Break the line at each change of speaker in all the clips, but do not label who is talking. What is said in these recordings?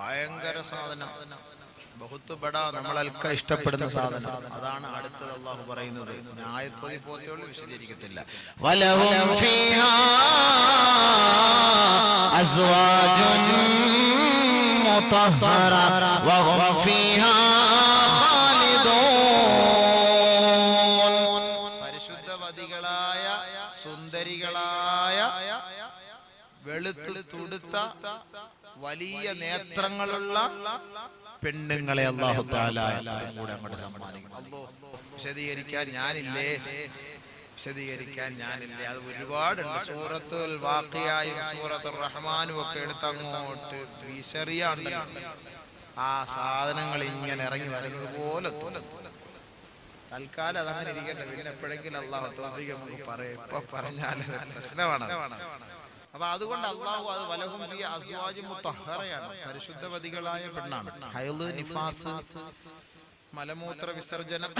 ഭയങ്കര സാധനം ബഹുത്ത് ബട നമ്മളൊക്കെ ഇഷ്ടപ്പെടുന്ന സാധനം അതാണ് അടുത്തത് അള്ളാഹു പറയുന്നത് ന്യായത്തോതി പോത്തിയോട് വിശദീകരിക്കത്തില്ല
ولهم فيها أزواج مطهرة وهم فيها خالدون
പരിശുദ്ധവതികളായ സുന്ദരികളായ വെളുത്തു തുടുത്ത വലിയ നേത്രങ്ങളുള്ള പെണ്ണുങ്ങളെ അള്ളാഹു കൂടെ അങ്ങോട്ട് സമ്മാനിക്കും. വിശദീകരിക്കാൻ ഞാനില്ലേ? വിശദീകരിക്കാൻ ഞാനില്ലേ? അത് ഒരുപാടുണ്ട്. സൂറത്തുൽ വാക്കിയായും സൂറത്തുൽ റഹ്മാനും ഒക്കെ എടുത്ത് അങ്ങോട്ട് ആ സാധനങ്ങൾ ഇങ്ങനെ ഇറങ്ങി വരുന്നത് പോലെ തൽക്കാലം അതങ്ങനെ ഇരിക്കട്ടെ. പിന്നെ എപ്പോഴെങ്കിലും അള്ളാഹു പറയും. ഇപ്പൊ പറഞ്ഞാൽ പ്രശ്നമാണ്. അപ്പൊ അതുകൊണ്ട് അള്ളാഹു അത് വലഹും അസ്വാജും മുത്തഹറയാണ്. പരിശുദ്ധവതികളായ പെണ്ണാണ്. നിഫാസ് മലമൂത്ര വിസർജനം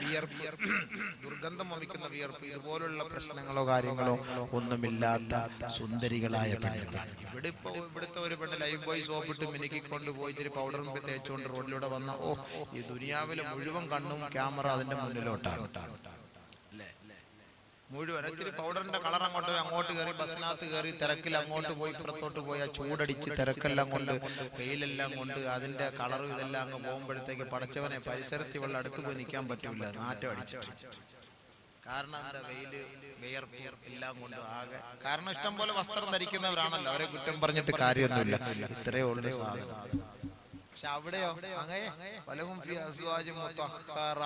വിയർപ്പ് ദുർഗന്ധം വമിക്കുന്ന വിയർപ്പ് ഇതുപോലുള്ള പ്രശ്നങ്ങളോ കാര്യങ്ങളോ ഒന്നുമില്ലാത്ത സുന്ദരികളായ ഇവിടെ ഇപ്പൊ ഇവിടുത്തെ ഒരു പെണ്ണ് ലൈഫ് ബോയ് സോപ്പിട്ട് മിനുക്കിക്കൊണ്ട് പോയി ഇച്ചിരി പൗഡറും തേച്ചുകൊണ്ട് റോഡിലൂടെ വന്ന ഓ ഈ ദുനിയാവിലെ മുഴുവൻ കണ്ണും ക്യാമറ അതിന്റെ മുന്നിലോട്ടാണ്. മുഴുവൻ ഇച്ചിരി പൗഡറിന്റെ കളർ അങ്ങോട്ട് പോയി അങ്ങോട്ട് കയറി ബസ്സിനകത്ത് കയറി തിരക്കിൽ അങ്ങോട്ട് പോയി പുറത്തോട്ട് പോയി ആ ചൂടടിച്ച് തിരക്കെല്ലാം കൊണ്ട് വെയിലെല്ലാം കൊണ്ട് അതിന്റെ കളറും ഇതെല്ലാം അങ്ങ് പോകുമ്പോഴത്തേക്ക് പടച്ചവനെ പരിസരത്ത് ഇവളുടെ അടുത്ത് പോയി നിൽക്കാൻ പറ്റൂല. നാറ്റം അടിച്ചു കാരണം എന്താ വെയിൽ വിയർപ്പ് എല്ലാം കൊണ്ട് ആകെ കാരണം ഇഷ്ടം പോലെ വസ്ത്രം ധരിക്കുന്നവരാണല്ലോ. അവരെ കുറ്റം പറഞ്ഞിട്ട് കാര്യമൊന്നുമില്ല. ഇത്രയേ ഉള്ളൂ പക്ഷെ അവിടെയോ അങ്ങനെ പലകും അസ്വാജ് മുത്തഹറ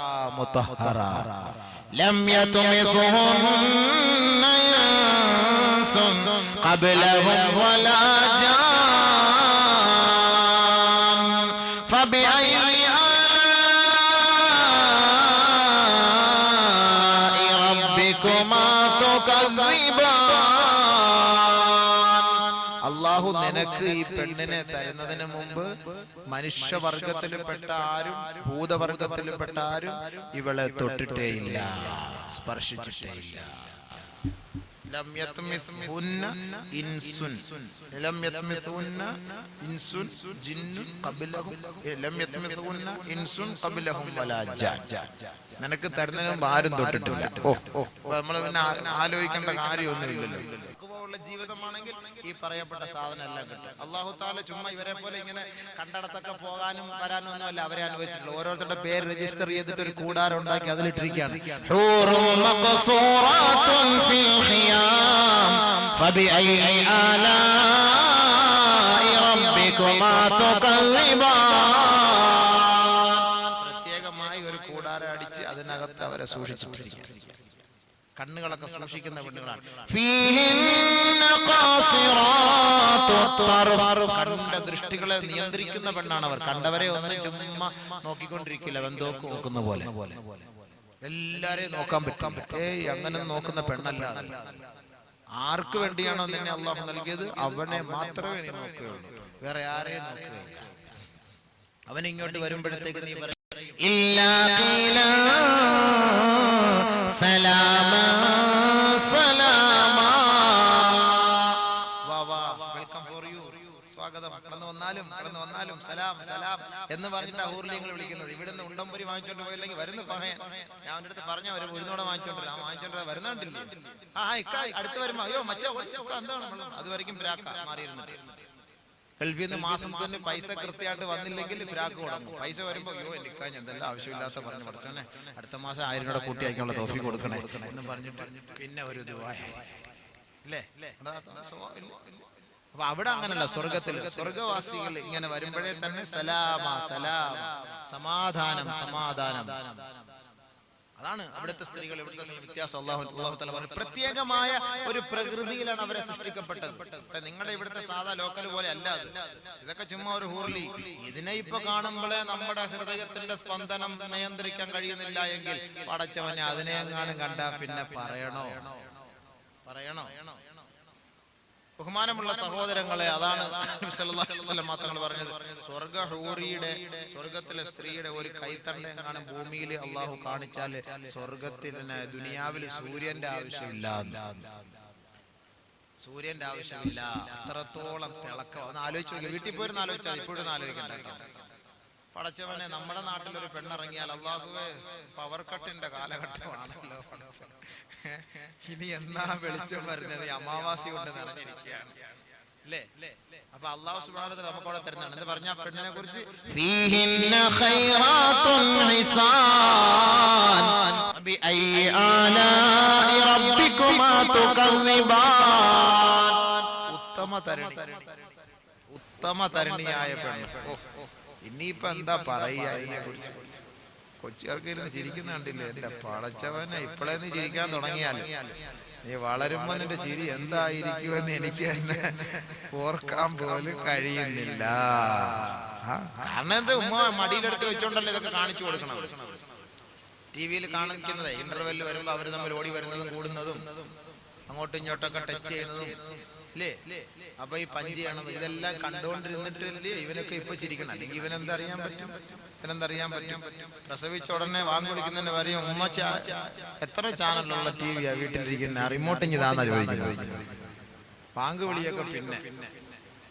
നിനക്ക് ഈ പെണ്ണിനെ തരുന്നതിന് മുമ്പ് മനുഷ്യവർഗത്തിൽപ്പെട്ട ആരും ഭൂതവർഗത്തിൽപ്പെട്ട ആരും ഇവളെ തൊട്ടിട്ടേയില്ല സ്പർശിച്ചിട്ടേയില്ല നിനക്ക് തരുന്നതിന് മുമ്പ് ആരും തൊട്ടിട്ടില്ല. ഓ ഓ നമ്മൾ പിന്നെ ആലോചിക്കേണ്ട കാര്യമൊന്നുമില്ലല്ലോ. ഉള്ള ജീവിതമാണെങ്കിൽ ഈ പറയപ്പെട്ട സാധനം എല്ലാം കിട്ടും അള്ളാഹു താല ചുമ്മാ ഇവരെ പോലെ ഇങ്ങനെ കണ്ടടത്തൊക്കെ പോകാനും വരാനും ഒന്നും അല്ല അവരെ അനുഭവിച്ചിട്ടുള്ളൂ ഓരോരുത്തരുടെ പേര് രജിസ്റ്റർ ചെയ്തിട്ട് ഒരു കൂടാരം ഉണ്ടാക്കി അതിലിട്ടിരിക്കുകയാണ്
حور مقصورات في الخيام فبأي آلاء ربكما تكذبان
പ്രത്യേകമായി ഒരു കൂടാരം അടിച്ച് അതിനകത്ത് അവരെ സൂക്ഷിച്ചിട്ടിരിക്കും കണ്ണുകളൊക്കെ സൂക്ഷിക്കുന്ന പെണ്ണുകളാണ് ദൃഷ്ടികളെ നിയന്ത്രിക്കുന്ന പെണ്ണാണ് അവർ. കണ്ടവരെ ഒന്നും ചുമ്മാ നോക്കിക്കൊണ്ടിരിക്കില്ല. വെന്തോക്ക് നോക്കുന്ന പോലെ. എല്ലാരെയും നോക്കാൻ പറ്റും ഏയ് അങ്ങനെ നോക്കുന്ന പെണ്ണല്ല ആർക്ക് വേണ്ടിയാണോ നിന്നെ അള്ളാഹു നൽകിയത്? അവനെ മാത്രമേ നീ നോക്കുകയുള്ളൂ. വേറെ ആരെയും നോക്കുകയില്ല. അവൻ ഇങ്ങോട്ട് വരുമ്പോഴത്തേക്ക് നീ പറയും വെൽക്കം ഫോർ യു സ്വാഗതം. കടന്നു വന്നാലും കടന്നു വന്നാലും സലാം സലാം എന്ന് പറഞ്ഞിട്ട് ഊർലിങ്ങൾ വിളിക്കുന്നത്. ഇവിടുന്ന് ഉണ്ടംപുരി വാങ്ങിച്ചോണ്ട് പോയില്ലെങ്കിൽ വരുന്നു പറയാൻ ഞാൻ അവന്റെ അടുത്ത് പറഞ്ഞ ഒരു ഉഴുന്നോടെ വാങ്ങിച്ചോണ്ട് ആ വാങ്ങിച്ചോണ്ട് വരുന്നുണ്ടില്ലേ? ആ ഇക്ക അടുത്ത് വരുമ്പോ അയ്യോ മച്ച എന്താണ് നമ്മൾ? അതുവരെയും പ്രാക്ക മാറിയിരുന്നിട്ട് ഗൾഫിൽ നിന്ന് മാസം തന്നെ പൈസ കൃത്യമായിട്ട് വന്നില്ലെങ്കിൽ പ്രാക്ക് കൊടുക്കും പൈസ വരുമ്പോ അയ്യോ എനിക്ക് എന്തെല്ലാം ആവശ്യമില്ലാത്ത പറഞ്ഞു പഠിച്ചോനെ അടുത്ത മാസം ആയിരം രൂപ കൂട്ടി അയക്കാനുള്ള തോഫി കൊടുക്കണേ. എന്ന് പറഞ്ഞിട്ട് പിന്നെ ഒരു ദുബായ അതാ സ്വഭാവം. ഇല്ലേ? അപ്പൊ അവിടെ അങ്ങനല്ല സ്വർഗത്തിൽ സ്വർഗവാസികൾ ഇങ്ങനെ വരുമ്പോഴേ തന്നെ സലാമ സലാമ. സമാധാനം സമാധാനം. അതാണ് അവിടുത്തെ സ്ത്രീകൾ ഇവിടുത്തെ വ്യത്യാസം. അള്ളാഹു അള്ളാഹു തആല പറഞ്ഞു പ്രത്യേകമായ ഒരു പ്രകൃതിയിലാണ് അവരെ സൃഷ്ടിക്കപ്പെട്ടത്. നിങ്ങളുടെ ഇവിടുത്തെ സാധാ ലോക്കൽ പോലെ അല്ല അത്. ഇതൊക്കെ ചുമ്മാ ഒരു ഹൂർലി. ഇതിനെ ഇപ്പൊ കാണുമ്പോഴേ നമ്മുടെ ഹൃദയത്തിന്റെ സ്പന്ദനം നിയന്ത്രിക്കാൻ കഴിയുന്നില്ല എങ്കിൽ പടച്ചവനെ അതിനെ എങ്ങാനും കണ്ടാ പിന്നെ പറയണോ? പറയണോ? ബഹുമാനമുള്ള സഹോദരങ്ങളെ അതാണ് മാത്രങ്ങൾ പറഞ്ഞത്. സ്വർഗ ഹൂറിയുടെ സ്വർഗത്തിലെ സ്ത്രീയുടെ ഒരു കൈത്തണ്ട എങ്ങാനും ഭൂമിയിൽ അള്ളാഹു കാണിച്ചാൽ സ്വർഗത്തിന് ദുനിയാവിൽ സൂര്യന്റെ ആവശ്യമില്ല. സൂര്യന്റെ ആവശ്യമില്ല. അത്രത്തോളം തിളക്കം. ഒന്ന് ആലോചിച്ചു വീട്ടിൽ പോയിരുന്ന് ആലോചിച്ചാൽ ഇപ്പോഴൊന്നും ആലോചിക്കണ്ട. പടച്ചവനെ നമ്മുടെ നാട്ടിൽ ഒരു പെണ്ണിറങ്ങിയാൽ അള്ളാഹുവേ പവർ കട്ടിന്റെ കാലഘട്ടമാണല്ലോ ഇനി എന്നാ വെളിച്ചം വരുന്നത്? അമാവാസി കൊണ്ട് നിറഞ്ഞിരിക്കുകയാണ്. എന്ന് പറഞ്ഞ? പെണ്ണിനെ കുറിച്ച്?
ഫീഹിന്ന ഖൈറാത്തുൻ ഇസാൻ റബ്ബികുമാ
ഉത്തമ തരണി ഉത്തമ തരണിയായ പെണ്ണ്. ഓ. ഇനിയിപ്പോ എന്താ പറയുക അതിനെ കുറിച്ച് കൊച്ചുകാർക്ക് ഇരുന്ന് ചിരിക്കുന്ന കണ്ടില്ലേ? എന്റെ പടച്ചവനെ ഇപ്പോഴേന്ന് ചിരിക്കാൻ തുടങ്ങിയാൽ നീ വളരുമ്പോ നിന്റെ ചിരി എന്തായിരിക്കുമെന്ന് എനിക്ക് തന്നെ ഓർക്കാൻ പോലും കഴിയുന്നില്ല. കാരണം എന്താ ഉമ്മ മടിയിലെടുത്ത് വെച്ചോണ്ടല്ലോ ഇതൊക്കെ കാണിച്ചു കൊടുക്കണം ടി വിയിൽ കാണിക്കുന്നത് ഇന്റർവെല്ലിൽ വരുമ്പോ അവർ തമ്മിൽ ഓടി വരുന്നതും കൂടുന്നതും അങ്ങോട്ടും ഇങ്ങോട്ടൊക്കെ ടച്ച് ചെയ്യുന്നതും. അല്ലേ അപ്പൊ ഈ പഞ്ചിയാണത് ഇതെല്ലാം കണ്ടുകൊണ്ടിരുന്നിട്ടല്ലേ ഇവനൊക്കെ ഇപ്പൊ ചിരിക്കണം? അല്ലെങ്കിൽ ഇവനെന്താ അറിയാൻ പറ്റും? ഇവനെന്തറിയാൻ പറ്റും? പ്രസവിച്ച ഉടനെ വാങ്ങി വിളിക്കുന്നതിന് പറയും ഉമ്മ എത്ര ചാനലുള്ള ടി വിയാ വീട്ടിലിരിക്കുന്ന? റിമോട്ടിങ് ഇതാന്നാ ചോദിക്കുന്നത്. പാങ്ക് വിളിയൊക്കെ പിന്നെ.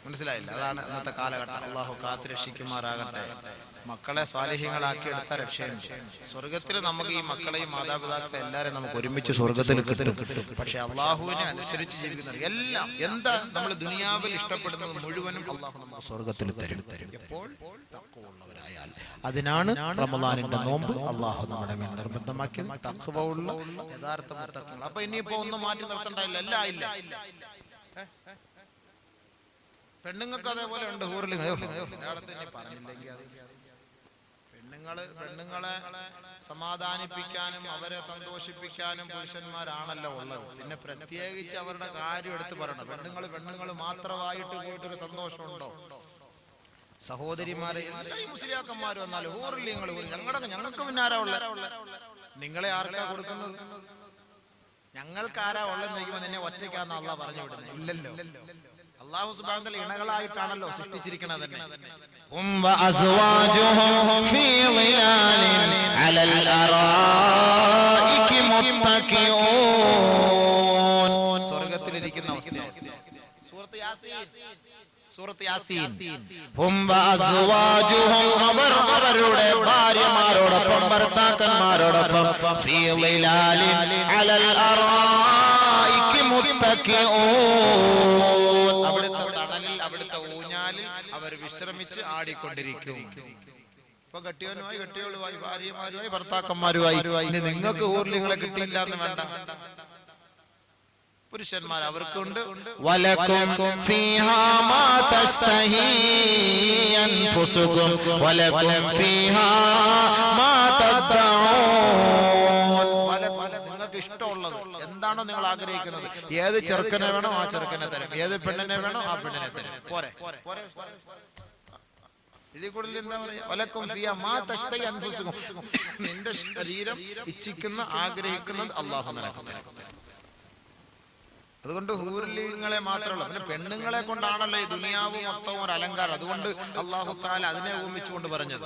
മനസ്സിലായില്ല. അതാണ് ഇന്നത്തെ കാലഘട്ടം. അള്ളാഹു കാത്തു രക്ഷിക്കുമാറാകട്ടെ. മക്കളെ സ്വാലിഹ്യങ്ങളാക്കി എടുത്ത രക്ഷയുണ്ട് സ്വർഗത്തിൽ നമുക്ക് ഈ മക്കളെയും മാതാപിതാക്കളെ എല്ലാവരും നമുക്ക് ഒരുമിച്ച് സ്വർഗത്തിൽ കിട്ടും. പക്ഷെ അള്ളാഹുവിനെ അനുസരിച്ച് ജീവിക്കുന്ന എല്ലാം എന്താ നമ്മൾ ദുനിയാവിൽ ഇഷ്ടപ്പെടുന്നത് മുഴുവനും അള്ളാഹു നമുക്ക് സ്വർഗത്തിൽ തരും. തഖ്വയുള്ളവരായാൽ അതിനാണ് റമദാനിന്റെ നോമ്പ് അള്ളാഹു നമ്മുടെ മേൽ നിർബന്ധമാക്കിയത്. തഖ്വ ഉള്ള യഥാർത്ഥ. അപ്പൊ ഇനിയിപ്പോ ഒന്നും മാറ്റി നിർത്തണ്ടായില്ല. എല്ലാം ഇല്ല. പെണ്ണുങ്ങൾക്ക് അതേപോലെ ഉണ്ട് ഹൂറിൽ പറഞ്ഞില്ലെങ്കിൽ അത് പെണ്ണുങ്ങൾ പെണ്ണുങ്ങളെ സമാധാനിപ്പിക്കാനും അവരെ സന്തോഷിപ്പിക്കാനും പുരുഷന്മാരാണല്ലോ ഉള്ളത്. പിന്നെ പ്രത്യേകിച്ച് അവരുടെ കാര്യം എടുത്ത് പറയണം. പെണ്ണുങ്ങൾ പെണ്ണുങ്ങൾ മാത്രമായിട്ട് പോയിട്ടൊരു സന്തോഷമുണ്ടോ? സഹോദരിമാരെ മുസ്ലിയാക്കന്മാരും വന്നാലും ഹൂറിൽ നിങ്ങൾ ഞങ്ങളുടെ ഞങ്ങൾക്ക് പിന്നെ ആരാ ഉള്ള? നിങ്ങളെ ആർക്കാ കൊടുക്കുന്നത്? ഞങ്ങൾക്ക് ആരാ ഉള്ളതെന്ന് ചോദിക്കുമ്പോൾ നിന്നെ ഒറ്റയ്ക്കാന്ന് അള്ള പറഞ്ഞു വിടുന്നത് ഇല്ലല്ലോ. അള്ളാഹു സുബാന്തല ഇണകളായിട്ടാണല്ലോ
സൃഷ്ടിച്ചിരിക്കുന്നത്
സ്വർഗത്തിലിരിക്കുന്ന അവസ്ഥ സൂറത്ത് യാസീൻ. സൂറത്ത് യാസീൻ.
അവർ അവരുടെ ഭാര്യമാരോടൊപ്പം ഭർത്താക്കന്മാരോടൊപ്പം
അവിടുത്തെ തണലിൽ അവിടുത്തെ ഊഞ്ഞാലിൽ അവർ വിശ്രമിച്ച് ആടിക്കൊണ്ടിരിക്കും. ഇപ്പൊ കെട്ടിയവനുമായി കെട്ടിയോളുമായി ഭാര്യമാരുമായി ഭർത്താക്കന്മാരുമായി. നിങ്ങൾക്ക് ഊർലിങ്ങളെ കിട്ടിയില്ല എന്ന് വേണ്ട. പല അവർക്കുണ്ട്. നിങ്ങൾക്ക് ഇഷ്ടമുള്ളത് എന്താണോ നിങ്ങൾ ആഗ്രഹിക്കുന്നത്. ഏത് ചെറുക്കനെ വേണോ ആ ചെറുക്കനെ തരും. ഏത് പെണ്ണിനെ വേണോ ആ പെണ്ണിനെ തരും. പോരെ. ഇതിൽ കൂടുതൽ എന്താ പറയുക വലക്കും ഫിയ മാ തഷ്തഹി അൻഫുസുക്കും. നിന്റെ ശരീരം ഇച്ഛിക്കുന്ന ആഗ്രഹിക്കുന്നത് അള്ളാഹു നിനക്ക് തരും. അതുകൊണ്ട് ഹൂർലിങ്ങളെ മാത്രമല്ല പിന്നെ പെണ്ണുങ്ങളെ കൊണ്ടാണല്ലോ ഈ ദുനിയാവ് മൊത്തം ഒരു അലങ്കാരം. അതുകൊണ്ട് അള്ളാഹു താല അതിനെ ഓമിച്ചുകൊണ്ട് പറഞ്ഞത്.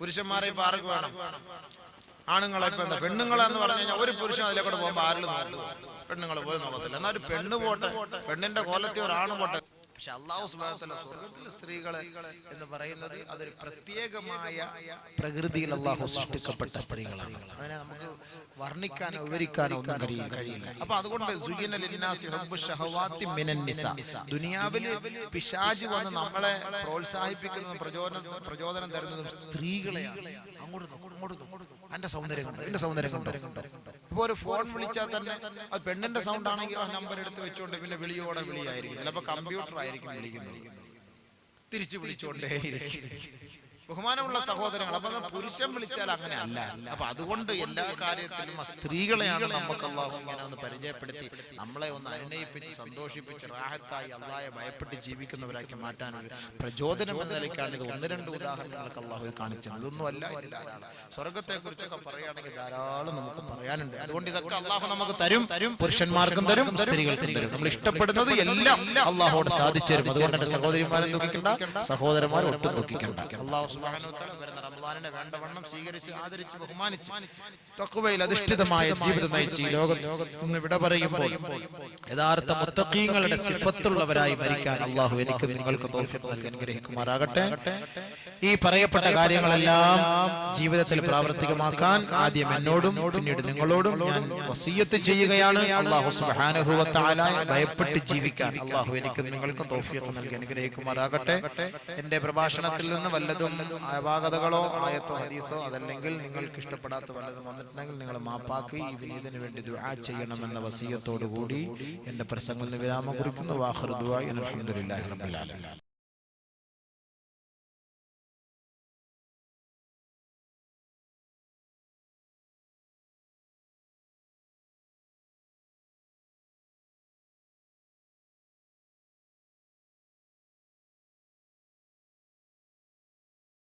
പുരുഷന്മാരെ ഇപ്പൊ ആർക്ക് വേണം? ആണുങ്ങളെ പെണ്ണുങ്ങളെ എന്ന് പറഞ്ഞു കഴിഞ്ഞാൽ ഒരു പുരുഷൻ അതിലെ കൂടെ പോകുമ്പോ ആരിൽ പെണ്ണുങ്ങളെ പെണ്ണുങ്ങൾ പോയി നോക്കത്തില്ല. എന്നാൽ ഒരു പെണ്ണ് പോട്ടെ. പെണ്ണിന്റെ കോലത്തിൽ ഒരാണ് പോട്ടെ. പക്ഷെ അള്ളാഹു സുബാനത്തല്ല സ്വർഗത്തിലെ സ്ത്രീകളെ എന്ന് പറയുന്നത് അതൊരു പ്രത്യേകമായ പ്രകൃതിയിൽ അള്ളാഹു സൃഷ്ടിക്കപ്പെട്ട സ്ത്രീകളാണ്. അതിനെ നമുക്ക് വർണിക്കാനോ വിവരിക്കാനോ ഒന്നും കഴിയില്ല. കഴിയില്ല. അപ്പൊ അതുകൊണ്ട് ദുനിയാവിൽ പിശാജ് വന്ന് നമ്മളെ പ്രോത്സാഹിപ്പിക്കുന്നതും പ്രചോദനം പ്രചോദനം തരുന്നതും സ്ത്രീകളെയാണ്. അങ്ങോട്ട് അങ്ങോട്ട് അങ്ങോട്ട് എന്റെ സൗന്ദര്യം കൊണ്ട് എന്റെ സൗന്ദര്യം കൊണ്ട് ഇപ്പൊ ഒരു ഫോൺ വിളിച്ചാൽ തന്നെ അത് പെണ്ണിന്റെ സൗണ്ട് ആണെങ്കിൽ ആ നമ്പർ എടുത്ത് വെച്ചോണ്ട് പിന്നെ വിളിയോടെ വിളിയായിരിക്കും ചിലപ്പോൾ കമ്പ്യൂട്ടർ ആയിരിക്കും വിളിക്കുന്നത്. തിരിച്ചു വിളിച്ചോണ്ടേ ബഹുമാനമുള്ള സഹോദരങ്ങൾ അപ്പൊ പുരുഷൻ വിളിച്ചാൽ അങ്ങനെ അല്ല അപ്പൊ അതുകൊണ്ട് എല്ലാ കാര്യത്തിലും സ്ത്രീകളെയാണ് നമുക്ക് അള്ളാഹു ഇങ്ങനെ ഒന്ന് പരിചയപ്പെടുത്തി നമ്മളെ ഒന്ന് അനുനയിപ്പിച്ച് സന്തോഷിപ്പിച്ച് റാഹത്തായി അള്ളാഹെ ഭയപ്പെട്ട് ജീവിക്കുന്നവരാക്കി മാറ്റാൻ ഒരു പ്രചോദനം എന്ന നിലയ്ക്കാണ് ഇത്. ഒന്ന് രണ്ട് ഉദാഹരണങ്ങളൊക്കെ അള്ളാഹു കാണിച്ചത് അതൊന്നും അല്ല ധാരാളം സ്വർഗത്തെ കുറിച്ചൊക്കെ പറയുകയാണെങ്കിൽ ധാരാളം നമുക്ക് പറയാനുണ്ട്. അതുകൊണ്ട് ഇതൊക്കെ അള്ളാഹു നമുക്ക് തരും തരും പുരുഷന്മാർക്കും തരും സ്ത്രീകൾക്കും തരും. നമ്മൾ ഇഷ്ടപ്പെടുന്നത് എല്ലാം അള്ളാഹോട് സാധിച്ചു തരും. അതുകൊണ്ട് എന്റെ സഹോദരിമാരെ ദുഃഖിക്കണ്ട സഹോദരന്മാരെ ഒട്ടും ദുഃഖിക്കണ്ട അള്ളാഹു തആല വരുന്ന റമദാനിനെ വേണ്ടവണ്ണം സ്വീകരിച്ച് ആദരിച്ച് ബഹുമാനിച്ച് തഖ്വയിൽ അധിഷ്ഠിതമായ ജീവിതം നയിച്ച് ഈ ലോകത്ത് നിന്ന് വിട പറയുമ്പോൾ യഥാർത്ഥ മുത്തഖീങ്ങളുടെ സിഫത്തുള്ളവരായി മരിക്കാൻ അള്ളാഹു എനിക്ക് നിങ്ങൾക്ക് നൽകി അനുഗ്രഹിക്കുമാറാകട്ടെ. ഈ പറയപ്പെട്ട കാര്യങ്ങളെല്ലാം ജീവിതത്തിൽ പ്രാവർത്തികമാക്കാൻ ആദ്യം എന്നോടും പിന്നീട് നിങ്ങളോടും ഞാൻ വസീയത്ത് ചെയ്യുകയാണ്. അള്ളാഹു തആല ഭയപ്പെട്ട് ജീവിക്കാൻ അള്ളാഹു എനിക്ക് നിങ്ങൾക്ക് തൗഫീഖ് നൽകി അനുഗ്രഹിക്കുമാറാകട്ടെ. എന്റെ പ്രഭാഷണത്തിൽ നിന്ന് വല്ലതും അപാകതകളോ ആയത്തോ ഹദീസോ അതല്ലെങ്കിൽ നിങ്ങൾക്ക് ഇഷ്ടപ്പെടാത്ത വല്ലതും വന്നിട്ടുണ്ടെങ്കിൽ നിങ്ങൾ മാപ്പാക്കി ഈ വിനീതിന് വേണ്ടി ദുആ ചെയ്യണമെന്ന വസീയത്തോടു കൂടി എന്റെ പ്രസംഗത്തിൽ വിരാമം കുറിക്കുന്നു. വാഹൃദുവായി